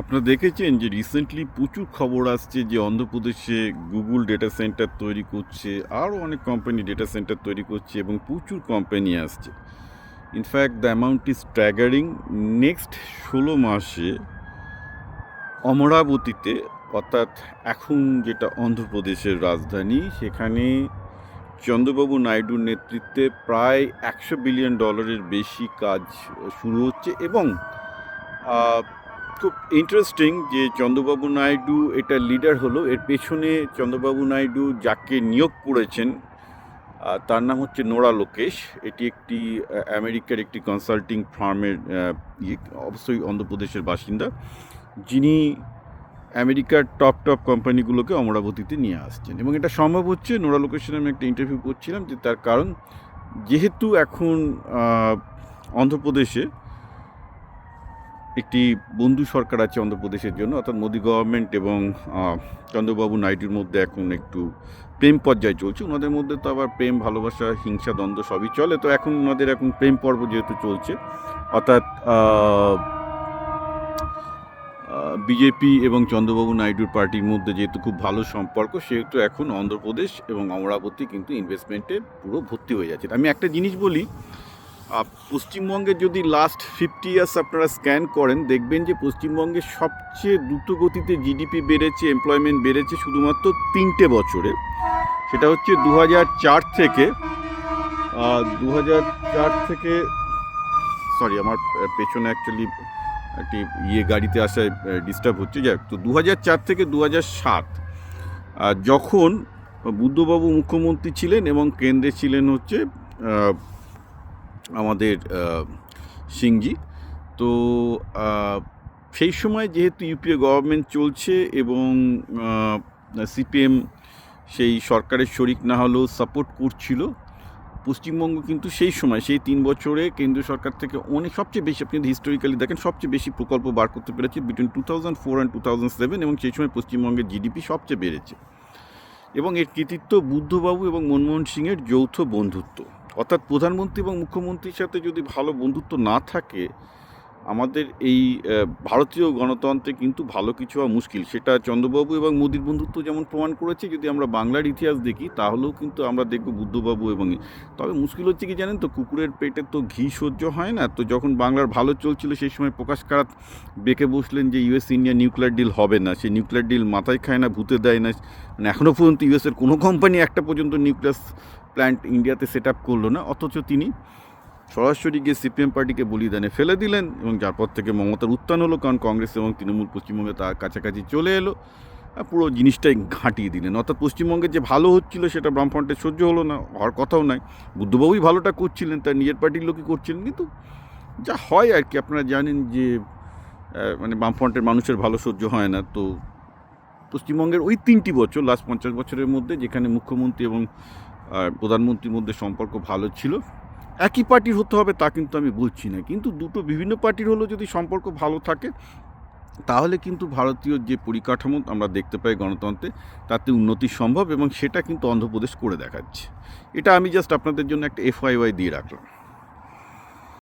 আপনারা দেখেছেন যে রিসেন্টলি প্রচুর খবর আসছে যে অন্ধ্রপ্রদেশে গুগল ডেটা সেন্টার তৈরি করছে, আরও অনেক কোম্পানি ডেটা সেন্টার তৈরি করছে এবং প্রচুর কোম্পানি আসছে। In fact the amount is staggering next ষোলো মাসে অমরাবতীতে, অর্থাৎ এখন যেটা অন্ধ্রপ্রদেশের রাজধানী, সেখানে চন্দ্রবাবু নাইডুর নেতৃত্বে প্রায় একশো বিলিয়ন ডলারের বেশি কাজ শুরু হচ্ছে এবং খুব ইন্টারেস্টিং যে চন্দ্রবাবু নাইডু এটা লিডার হলো। এর পেছনে চন্দ্রবাবু নাইডু যাকে নিয়োগ করেছেন তার নাম হচ্ছে নোরা লোকেশ। এটি একটি আমেরিকার একটি কনসাল্টিং ফার্মের ইয়ে, অবশ্যই অন্ধ্রপ্রদেশের বাসিন্দা। যিনি আমেরিকার টপ টপ কোম্পানিগুলোকে অমরাবতীতে নিয়ে আসছেন। এবং এটা সম্ভব হচ্ছে নোরা লোকেশনে আমি একটা ইন্টারভিউ করছিলাম যে তার কারণ যেহেতু এখন অন্ধ্রপ্রদেশে একটি বন্ধু সরকার আছে অন্ধ্রপ্রদেশের জন্য, অর্থাৎ মোদি গভর্নমেন্ট এবং চন্দ্রবাবু নাইডুর মধ্যে এখন একটু প্রেম পর্যায়ে চলছে। ওনাদের মধ্যে তো আবার প্রেম, ভালোবাসা, হিংসা, দ্বন্দ্ব সবই চলে। তো এখন ওনাদের এখন প্রেম পর্ব যেহেতু চলছে, অর্থাৎ বিজেপি এবং চন্দ্রবাবু নাইডুর পার্টির মধ্যে যেহেতু খুব ভালো সম্পর্ক, সেহেতু এখন অন্ধ্রপ্রদেশ এবং অমরাবতী কিন্তু ইনভেস্টমেন্টে পুরো ভর্তি হয়ে যাচ্ছে। আমি একটা জিনিস বলি পশ্চিমবঙ্গে যদি লাস্ট ফিফটি ইয়ার্স আপনারা স্ক্যান করেন, দেখবেন যে পশ্চিমবঙ্গে সবচেয়ে দ্রুত গতিতে জিডিপি বেড়েছে এমপ্লয়মেন্ট বেড়েছে শুধুমাত্র তিনটে বছরে। সেটা হচ্ছে দু থেকে দু থেকে সরি আমার পেছনে অ্যাকচুয়ালি একটি ইয়ে গাড়িতে আসায় ডিস্টার্ব হচ্ছে। যাক, তো দু থেকে দু যখন বুদ্ধবাবু মুখ্যমন্ত্রী ছিলেন এবং কেন্দ্রে ছিলেন হচ্ছে আমাদের সিংজি। তো সেই সময় যেহেতু ইউপিএ গভর্নমেন্ট চলছে এবং সিপিএম সেই সরকারের শরিক না হলেও সাপোর্ট করছিল, পশ্চিমবঙ্গ কিন্তু সেই সময়, সেই তিন বছরে কেন্দ্রীয় সরকার থেকে অনেক, সবচেয়ে বেশি আপনি হিস্টোরিক্যালি দেখেন, সবচেয়ে বেশি প্রকল্প বার করতে পেরেছে between two thousand four and two thousand seven এবং সেই সময় পশ্চিমবঙ্গের জিডিপি সবচেয়ে বেড়েছে। এবং এর কৃতিত্ব বুদ্ধবাবু এবং মনমোহন সিংয়ের যৌথ বন্ধুত্ব। অর্থাৎ প্রধানমন্ত্রী এবং মুখ্যমন্ত্রীর সাথে যদি ভালো বন্ধুত্ব না থাকে, আমাদের এই ভারতীয় গণতন্ত্রে কিন্তু ভালো কিছু হওয়া মুশকিল। সেটা চন্দ্রবাবু এবং মোদির বন্ধুত্ব যেমন প্রমাণ করেছে, যদি আমরা বাংলার ইতিহাস দেখি, তাহলেও কিন্তু আমরা দেখব বুদ্ধবাবু এবং তবে মুশকিল হচ্ছে কি জানেন তো, কুকুরের পেটে তো ঘি সহ্য হয় না। তো যখন বাংলার ভালো চলছিল, সেই সময় প্রকাশ কারাত বেঁকে বসলেন যে ইউএস ইন্ডিয়া নিউক্লিয়ার ডিল হবে না। সেই নিউক্লিয়ার ডিল মাথায় খায় না, ভূতে দেয় না। মানে এখনও পর্যন্ত ইউএসের কোনো কোম্পানি একটা পর্যন্ত নিউক্লিয়াস প্ল্যান্ট ইন্ডিয়াতে সেট আপ করল না, অথচ তিনি সরাসরি গিয়ে সিপিএম পার্টিকে বলিদানে ফেলে দিলেন এবং যার পর থেকে মমতার উত্থান হলো, কারণ কংগ্রেস এবং তৃণমূল পশ্চিমবঙ্গে তার কাছাকাছি চলে এলো পুরো জিনিসটাই ঘাঁটিয়ে দিলেন। অর্থাৎ পশ্চিমবঙ্গে যে ভালো হচ্ছিল সেটা বামফ্রন্টের সহ্য হলো না, হওয়ার কথাও নাই। বুদ্ধবাবুই ভালোটা করছিলেন, তার নিজের পার্টির লোকই করছিলেন, কিন্তু যা হয় আর কি, আপনারা জানেন যে মানে বামফ্রন্টের মানুষের ভালো সহ্য হয় না। তো পশ্চিমবঙ্গের ওই তিনটি বছর লাস্ট পঞ্চাশ বছরের মধ্যে যেখানে মুখ্যমন্ত্রী এবং আহ, প্রধানমন্ত্রীর মধ্যে সম্পর্ক ভালো ছিল। একই পার্টির হতে হবে তা কিন্তু আমি বলছি না। কিন্তু দুটো বিভিন্ন পার্টির হলেও যদি সম্পর্ক ভালো থাকে তাহলে কিন্তু ভারতীয় যে পরিকাঠামো আমরা দেখতে পাই গণতন্ত্রে তাতে উন্নতি সম্ভব এবং সেটা কিন্তু অন্ধ্রপ্রদেশ করে দেখাচ্ছে। এটা আমি জাস্ট আপনাদের জন্য একটা এফআইওয়াই দিয়ে রাখলাম।